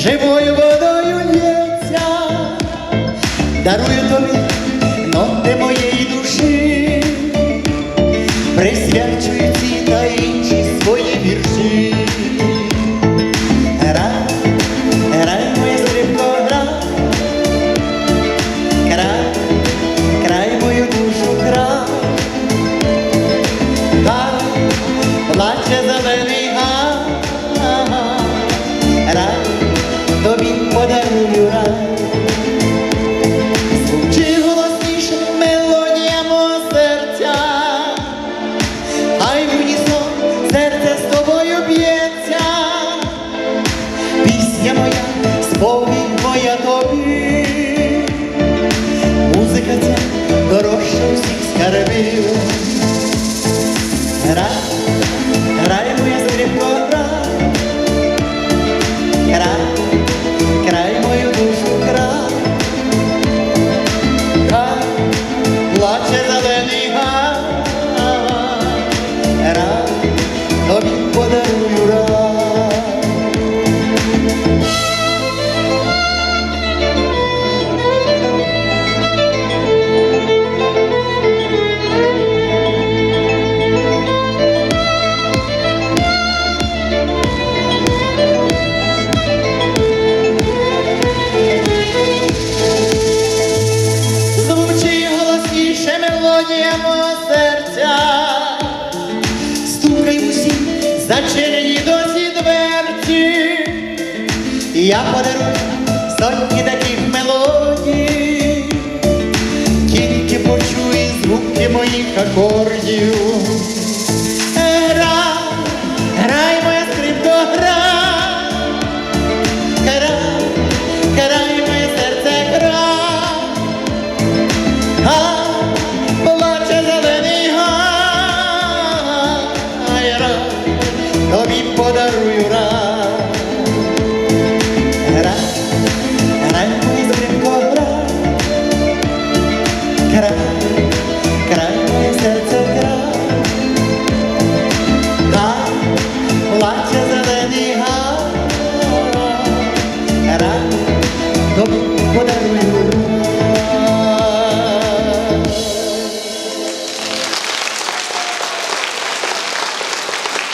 живою водою лється, дарую тобі. será я подарую сотні таких мелодій, тільки почуй руки моїх акордів. Грай, моя скрипко, грай, грай, грай, моє серце грай, гай, плаче зелений тобі подарую рай.